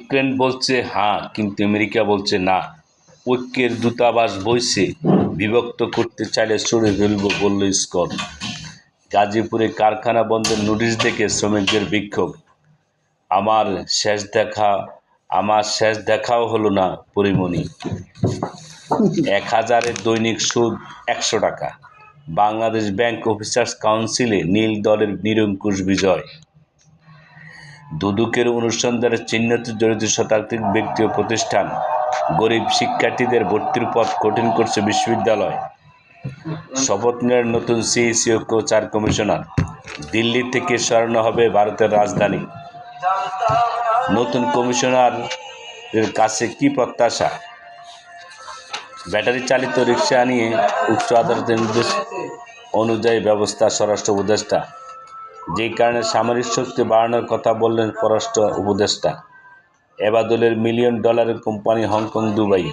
Ukraine বলছে হ্যাঁ কিন্তু আমেরিকা বলছে, না, ঐক্যের দূতাবাস বইছে, বিভক্ত করতে চাইলে সরে ফেলব, বলল স্কট। গাজীপুরে কারখানা বন্ধের নোটিশ দেখে শ্রমিকদের বিক্ষোভ। আমার শেষ দেখা, আমার শেষ দেখাও হলো না, পরিমণি। এক হাজারের দৈনিক সুদ একশো টাকা। বাংলাদেশ ব্যাংক অফিসার্স কাউন্সিলে নীল দলের নিরঙ্কুশ বিজয়। দুদুকের অনুসন্ধানে চিহ্নিত জড়িত শতাধিক ব্যক্তি ও প্রতিষ্ঠান গরিব শিক্ষার্থীদের ভর্তির পথ কঠিন করছে বিশ্ববিদ্যালয়। শপথ নেওয়ার নতুন সিইসি ও চার কমিশনার। দিল্লি থেকে সরানো হবে ভারতের রাজধানী। নতুন কমিশনারের কাছে কি প্রত্যাশা? ব্যাটারি চালিত রিক্সা নিয়ে উচ্চ আদালতের নির্দেশ অনুযায়ী ব্যবস্থা স্বরাষ্ট্র উপদেষ্টা যেই কারণে সামরিক শক্তি বাড়ানোর কথা বললেন পররাষ্ট্র উপদেষ্টা। এবাদলের মিলিয়ন ডলারের কোম্পানি হংকং দুবাই।